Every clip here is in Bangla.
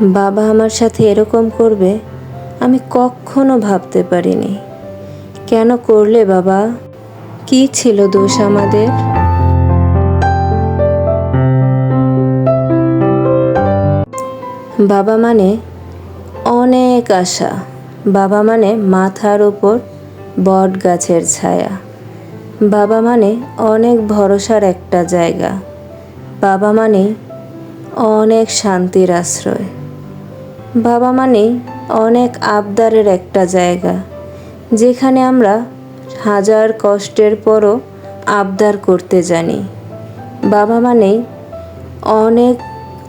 বাবা আমার সাথে এরকম করবে, আমি কখনো ভাবতে পারিনি। কেন করলে বাবা? কি ছিল দোষ আমাদের? বাবা মানে অনেক আশা। বাবা মানে মাথার ওপর বট গাছের ছায়া। বাবা মানে অনেক ভরসার একটা জায়গা। বাবা মানে অনেক শান্তির আশ্রয়। বাবা মানে অনেক আবদারের একটা জায়গা, যেখানে আমরা হাজার কষ্টের পরও আবদার করতে জানি। বাবা মানেই অনেক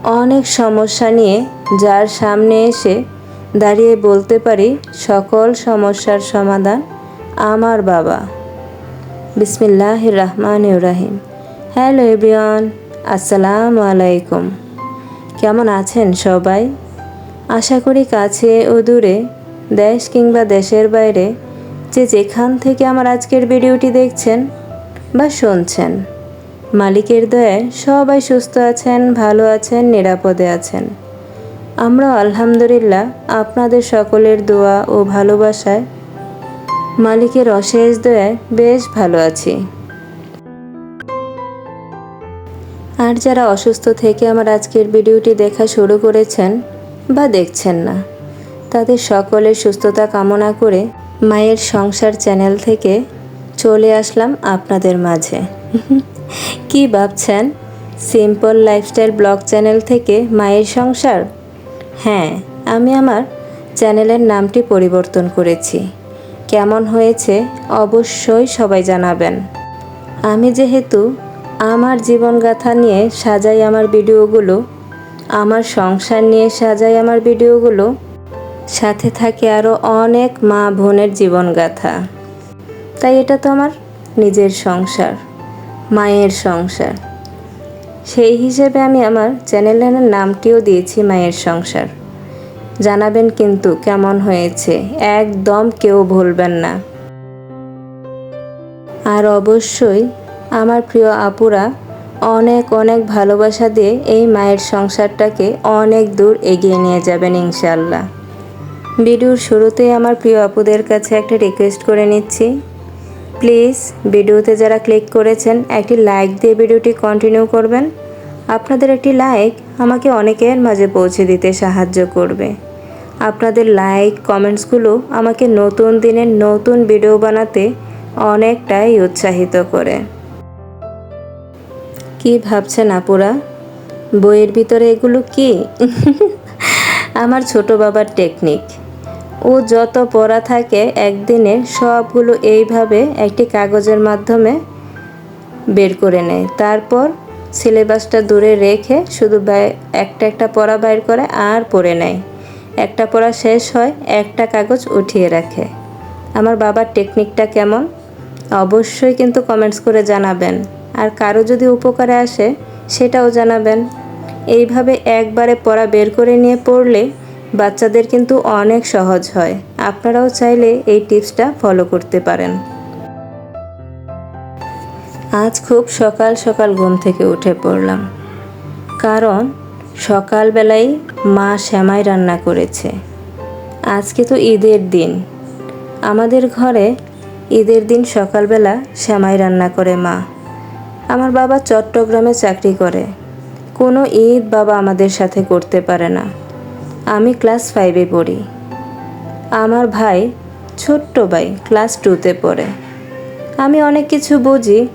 অনেক সমস্যা নিয়ে যার সামনে এসে দাঁড়িয়ে বলতে পারি, সকল সমস্যার সমাধান আমার বাবা। বিসমিল্লাহ রহমান রাহিম। হ্যালো এভরিওয়ান, আসসালামু আলাইকুম। কেমন আছেন সবাই? আশা করি কাছে ও দূরে, দেশ কিংবা দেশের বাইরে, যে যেখান থেকে আমার আজকের ভিডিওটি দেখছেন বা শুনছেন, মালিকের দয়ায় সবাই সুস্থ আছেন, ভালো আছেন, নিরাপদে আছেন। আমরা আলহামদুলিল্লাহ আপনাদের সকলের দোয়া ও ভালোবাসায়, মালিকের অশেষ দয়ায় বেশ ভালো আছি। আর যারা অসুস্থ থেকে আমার আজকের ভিডিওটি দেখা শুরু করেছেন বা দেখছেন না। তাদের সকলের সুস্থতা কামনা করে মায়ের সংসার চ্যানেল থেকে চলে আসলাম আপনাদের মাঝে। কি ভাবছেন? সিম্পল লাইফস্টাইল ব্লগ চ্যানেল থেকে মায়ের সংসার? হ্যাঁ আমি আমার চ্যানেলের নামটি পরিবর্তন করেছি। কেমন হয়েছে অবশ্যই সবাই জানাবেন। আমি যেহেতু আমার জীবনগাথা নিয়ে সাজাই আমার ভিডিওগুলো আমার সংসার নিয়ে সাজাই আমার ভিডিওগুলো, সাথে থাকে আরও অনেক মা বোনের জীবনগাথা। তাই এটা তো আমার নিজের সংসার, মায়ের সংসার। সেই হিসেবে আমি আমার চ্যানেলের নামটিও দিয়েছি মায়ের সংসার। জানাবেন কিন্তু কেমন হয়েছে, একদম কেউ ভুলবেন না। আর অবশ্যই আমার প্রিয় আপুরা অনেক অনেক ভালোবাসা দিয়ে এই মায়ের সংসারটাকে অনেক দূর এগিয়ে নিয়ে যাবেন ইনশাল্লাহ ভিডিওর শুরুতেই আমার প্রিয় আপুদের কাছে একটা রিকোয়েস্ট করে নিচ্ছি। প্লিজ ভিডিওতে যারা ক্লিক করেছেন, একটি লাইক দিয়ে ভিডিওটি কন্টিনিউ করবেন। আপনাদের একটি লাইক আমাকে অনেকের মাঝে পৌঁছে দিতে সাহায্য করবে। আপনাদের লাইক কমেন্টসগুলো আমাকে নতুন দিনের নতুন ভিডিও বানাতে অনেকটাই উৎসাহিত করে। কি ভাবছেন আপুরা? বইয়ের ভিতরে এগুলো কি? আমার ছোট বাবার টেকনিক। ও যত পড়া থাকে একদিনে সবগুলো এইভাবে একটি কাগজের মাধ্যমে বের করে নেয়। তারপর সিলেবাসটা দূরে রেখে শুধু একটা একটা পড়া বাইর করে আর পড়ে নেয়। একটা পড়া শেষ হয়, একটা কাগজ উঠিয়ে রাখে। আমার বাবার টেকনিকটা কেমন? অবশ্যই কিন্তু কমেন্টস করে জানাবেন। আর কারও যদি উপকারে আসে, সেটাও জানাবেন। এইভাবে একবারে পড়া বের করে নিয়ে পড়লে বাচ্চাদের কিন্তু অনেক সহজ হয়। আপনারাও চাইলে এই টিপসটা ফলো করতে পারেন। আজ খুব সকাল সকাল ঘুম থেকে উঠে পড়লাম। কারণ সকালবেলায় মা শ্যামাই রান্না করেছে। আজকে তো ঈদের দিন। আমাদের ঘরে ঈদের দিন সকালবেলা শ্যামাই রান্না করে মা। আমার বাবা চট্টগ্রামে চাকরি করে। কোনো ঈদ বাবা আমাদের সাথে করতে পারে না। আমি ক্লাস ফাইভে পড়ি। আমার ভাই ছোট্ট ভাই ক্লাস টুতে পড়ে। আমি অনেক কিছু বুঝি,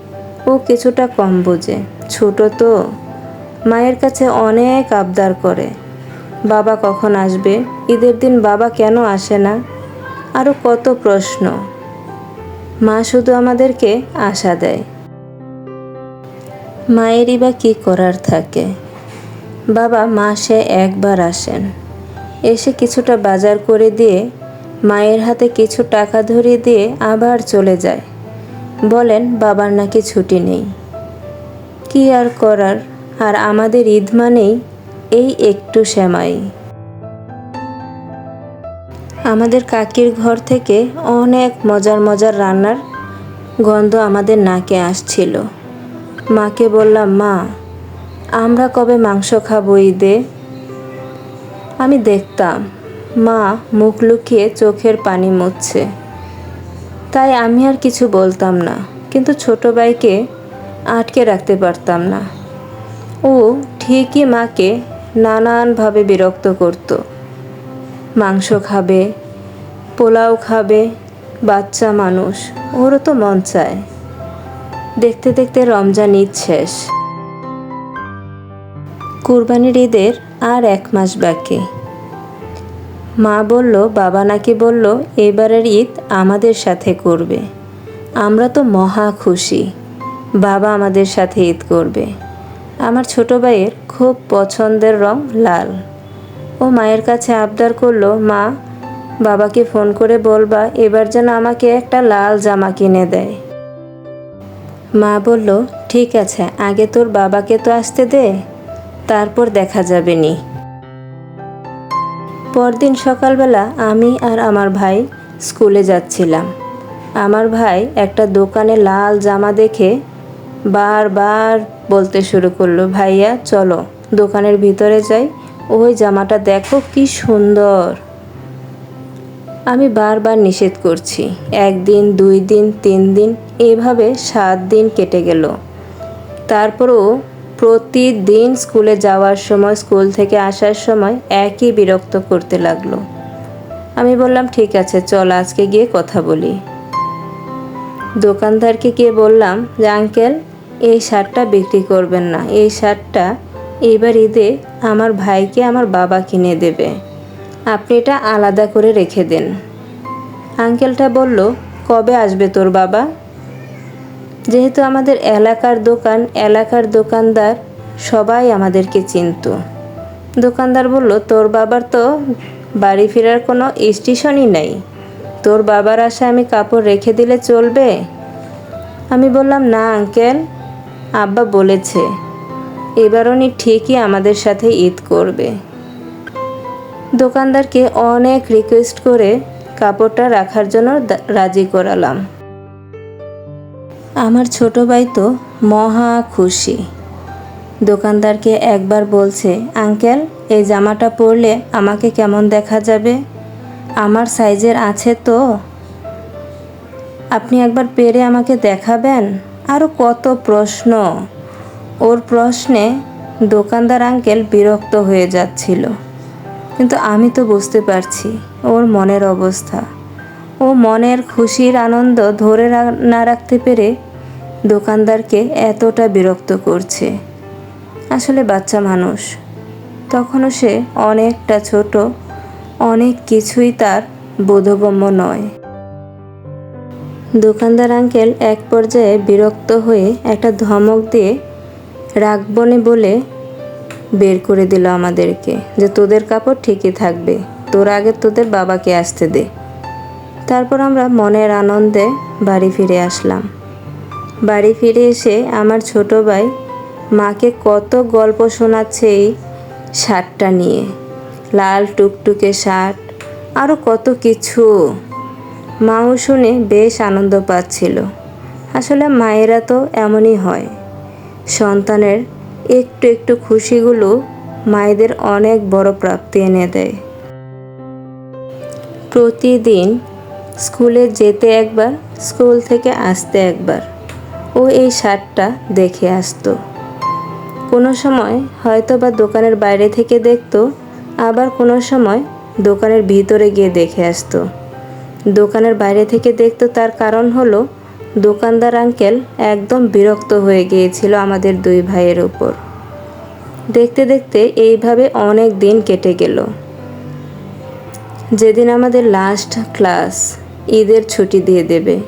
ও কিছুটা কম বোঝে। ছোট তো। মায়ের কাছে অনেক আবদার করে। বাবা কখন আসবে? ঈদের দিন বাবা কেন আসে না? আরও কত প্রশ্ন। মা শুধু আমাদেরকে আশা দেয়। মায়েরই বা কী করার থাকে? বাবা মাসে একবার আসেন। এসে কিছুটা বাজার করে দিয়ে, মায়ের হাতে কিছু টাকা ধরিয়ে দিয়ে আবার চলে যায়। বলেন, বাবার নাকি ছুটি নেই। কি আর করার? আর আমাদের ঈদ মানেই এই একটু শ্যামাই আমাদের কাকির ঘর থেকে অনেক মজার মজার রান্নার গন্ধ আমাদের নাকে আসছিল। মাকে বললাম, মা, আমরা কবে মাংস খাব ঈদে? আমি দেখতাম, মা মুখ লুকিয়ে চোখের পানি মুছছে। তাই আমি আর কিছু বলতাম না, কিন্তু ছোট ভাইকে আটকে রাখতে পারতাম না। ও ঠিকই মাকে নানানভাবে বিরক্ত করতো। মাংস খাবে, পোলাও খাবে, বাচ্চা মানুষ, ওরও তো মন চায়। দেখতে দেখতে রমজান ঈদ শেষ। কুরবানির ঈদের আর এক মাস বাকি। মা বলল, বাবা নাকি বলল, এবারের ঈদ আমাদের সাথে করবে। আমরা তো মহা খুশি। বাবা আমাদের সাথে ঈদ করবে। আমার ছোট ভাইয়ের খুব পছন্দের রং লাল। ও মায়ের কাছে আবদার করল, মা, বাবাকে ফোন করে বলবা, এবার যেন আমাকে একটা লাল জামা কিনে দেয়। মা বলল, ঠিক আছে, আগে তোর বাবাকে তো আসতে দে, তারপর দেখা যাবে নি। পরদিন সকালবেলা আমি আর আমার ভাই স্কুলে যাচ্ছিলাম। আমার ভাই একটা দোকানে লাল জামা দেখে বারবার বলতে শুরু করল, ভাইয়া, চলো, দোকানের ভিতরে যাই, ওই জামাটা দেখো কি সুন্দর। আমি বারবার নিষেধ করছি। একদিন, দুই দিন, তিন দিন, এভাবে সাত দিন কেটে গেল। তারপরও প্রতিদিন স্কুলে যাওয়ার সময়, স্কুল থেকে আসার সময় একই বিরক্ত করতে লাগল। আমি বললাম, ঠিক আছে, চল আজকে গিয়ে কথা বলি। দোকানদারকে গিয়ে বললাম, যে আঙ্কেল, এই শার্টটা বিক্রি করবেন না। এই শার্টটা এইবার ঈদে আমার ভাইকে আমার বাবা কিনে দেবে। আপনি এটা আলাদা করে রেখে দেন। আঙ্কেলটা বলল, কবে আসবে তোর বাবা? যেহেতু আমাদের এলাকার দোকান, এলাকার দোকানদার সবাই আমাদেরকে চিনত। দোকানদার বলল, তোর বাবার তো বাড়ি ফেরার কোনো স্টেশনই নেই। তোর বাবার আশা আমি কাপড় রেখে দিলে চলবে? আমি বললাম, না আঙ্কেল, আব্বা বলেছে। এবার উনি ঠিকই আমাদের সাথে ঈদ করবে। দোকানদারকে অনেক রিকোয়েস্ট করে কাপড়টা রাখার জন্য রাজি করালাম। আমার ছোট ভাই তো মহা খুশি। দোকানদারকে একবার বলছে, আঙ্কেল, এই জামাটা পরলে আমাকে কেমন দেখা যাবে? আমার সাইজের আছে তো। আপনি একবার পেরে আমাকে দেখাবেন? আরও কত প্রশ্ন। ওর প্রশ্নে দোকানদার আঙ্কেল বিরক্ত হয়ে যাচ্ছিল। কিন্তু আমি তো বুঝতে পারছি ওর মনের অবস্থা। ও মনের খুশির আনন্দ ধরে না রাখতে পেরে দোকানদারকে এতটা বিরক্ত করছে। আসলে বাচ্চা মানুষ। তখনও সে অনেকটা ছোট, অনেক কিছুই তার বোধগম্য নয়। দোকানদার আঙ্কেল এক পর্যায়ে বিরক্ত হয়ে একটা ধমক দিয়ে রাখবনে বলে বের করে দিল আমাদেরকে, যে তোদের কাপড় ঠিকই থাকবে, তোর আগে তোদের বাবাকে আসতে দে। তারপর আমরা মনের আনন্দে বাড়ি ফিরে আসলাম। বাড়ি ফিরে এসে আমার ছোট ভাই মাকে কত গল্প শোনাচ্ছে এই শার্টটা নিয়ে। লাল টুকটুকে শার্ট আরও কত কিছু। মাও শুনে বেশ আনন্দ পাচ্ছিল। আসলে মায়েরা তো এমনই হয়। সন্তানের একটু একটু খুশিগুলো মায়েদের অনেক বড় প্রাপ্তি এনে দেয়। প্রতিদিন স্কুলে যেতে একবার, স্কুল থেকে আসতে একবার। ও এই শার্টটা দেখে আসতো। কোনো সময় হয়তো বা দোকানের বাইরে থেকে দেখতো, আবার কোনো সময় দোকানের ভিতরে গিয়ে দেখে আসতো। দোকানের বাইরে থেকে দেখতো তার কারণ হলো দোকানদার আঙ্কেল একদম বিরক্ত হয়ে গিয়েছিল আমাদের দুই ভাইয়ের উপর। দেখতে দেখতে এইভাবে অনেক দিন কেটে গেল। যেদিন আমাদের লাস্ট ক্লাস ঈদের ছুটি দিয়ে দেবে।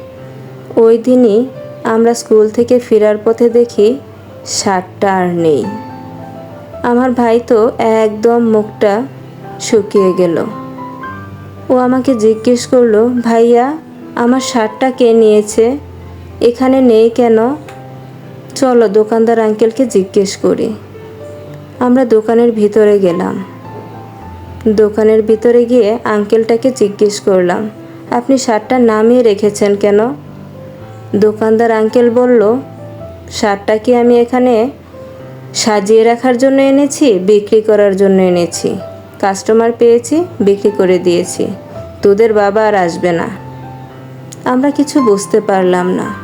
ওই দিনই আমরা স্কুল থেকে ফেরার পথে দেখি শার্টটা আর নেই। আমার ভাই তো একদম মুখটা শুকিয়ে গেল। ও আমাকে জিজ্ঞেস করল, ভাইয়া, আমার শার্টটা কে নিয়েছে? এখানে নেই কেন? চলো দোকানদার আঙ্কেলকে জিজ্ঞেস করি। আমরা দোকানের ভিতরে গেলাম। দোকানের ভিতরে গিয়ে আঙ্কেলটাকে জিজ্ঞেস করলাম, আপনি শার্টটা নামিয়ে রেখেছেন কেন? দোকানদার আঙ্কেল বলল, শার্টটা কি আমি এখানে সাজিয়ে রাখার জন্য এনেছি, বিক্রি করার জন্য এনেছি? কাস্টমার পেয়েছি, বিক্রি করে দিয়েছি। তোদের বাবা আর আসবে না। আমরা কিছু বুঝতে পারলাম না।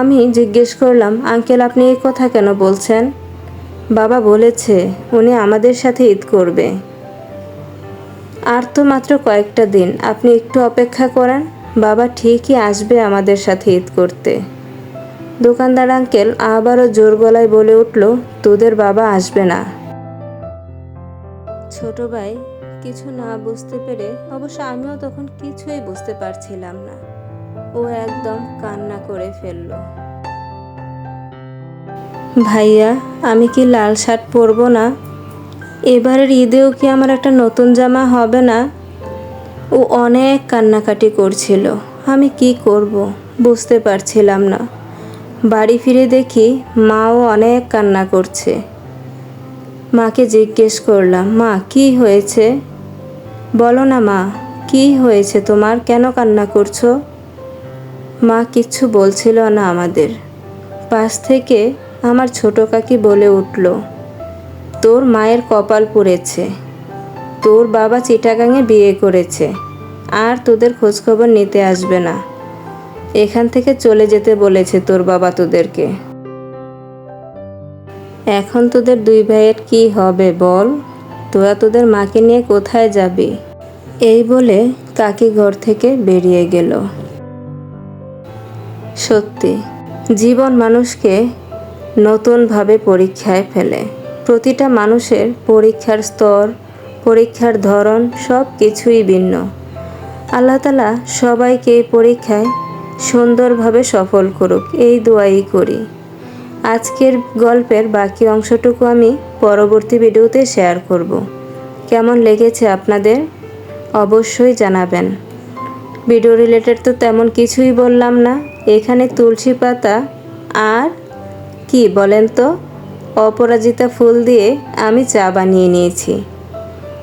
আমি জিজ্ঞেস করলাম, আঙ্কেল, আপনি এই কথা কেন বলছেন? বাবা বলেছে, উনি আমাদের সাথে ঈদ করবে। আর তো মাত্র কয়েকটা দিন, আপনি একটু অপেক্ষা করেন, বাবা ঠিকই আসবে আমাদের সাথে ঈদ করতে। দোকানদার আঙ্কেল আবারও জোর গলায় বলে উঠল, তোদের বাবা আসবে না। ছোট ভাই কিছু না বুঝতে পেরে অবশ্য আমিও তখন কিছুই বুঝতে পারছিলাম না। ও একদম কান্না করে ফেলল। ভাইয়া, আমি কি লাল শার্ট পরবো না? এবারের ঈদেও কি আমার একটা নতুন জামা হবে না? ও অনেক কান্নাকাটি করছিল। আমি কি করব? বুঝতে পারছিলাম না। বাড়ি ফিরে দেখি মাও অনেক কান্না করছে। মাকে জিজ্ঞেস করলাম, মা, কি হয়েছে? বলো না মা, কি হয়েছে? তোমার কেন কান্না করছ? মা কিচ্ছু বলছিল না আমাদের। পাশ থেকে আমার ছোট কাকি বলে উঠল, তোর মায়ের কপাল পুড়েছে। তোর বাবা চিটাগাঙে বিয়ে করেছে। আর তোদের খোঁজখবর নিতে আসবে না। এখান থেকে চলে যেতে বলেছে তোর বাবা তোদেরকে। এখন তোদের দুই ভাইয়ের কি হবে বল? তোরা তোদের মাকে নিয়ে কোথায় যাবি? এই বলে কাকি ঘর থেকে বেরিয়ে গেল। সত্যি, জীবন মানুষকে নতুনভাবে পরীক্ষায় ফেলে। প্রতিটা মানুষের পরীক্ষার স্তর, পরীক্ষার ধরন সব কিছুই ভিন্ন। আল্লাহ তালা সবাইকে এই পরীক্ষায় সুন্দরভাবে সফল করুক, এই দোয়াই করি। আজকের গল্পের বাকি অংশটুকু আমি পরবর্তী ভিডিওতে শেয়ার করব। কেমন লেগেছে আপনাদের? অবশ্যই জানাবেন। ভিডিও রিলেটেড তো তেমন কিছুই বললাম না। এখানে তুলসী পাতা আর কি বলেন তো? অপরাজিতা ফুল দিয়ে আমি চা বানিয়ে নিয়েছি।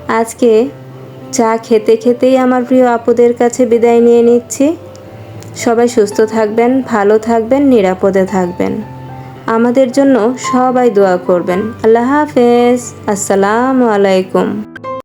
আজকে চা খেতে খেতেই আমার প্রিয় আপুদের কাছে বিদায় নিয়ে নিচ্ছি। সবাই সুস্থ থাকবেন, ভালো থাকবেন, নিরাপদে থাকবেন। আমাদের জন্য সবাই দোয়া করবেন। আল্লাহ হাফেজ। আসসালামু আলাইকুম।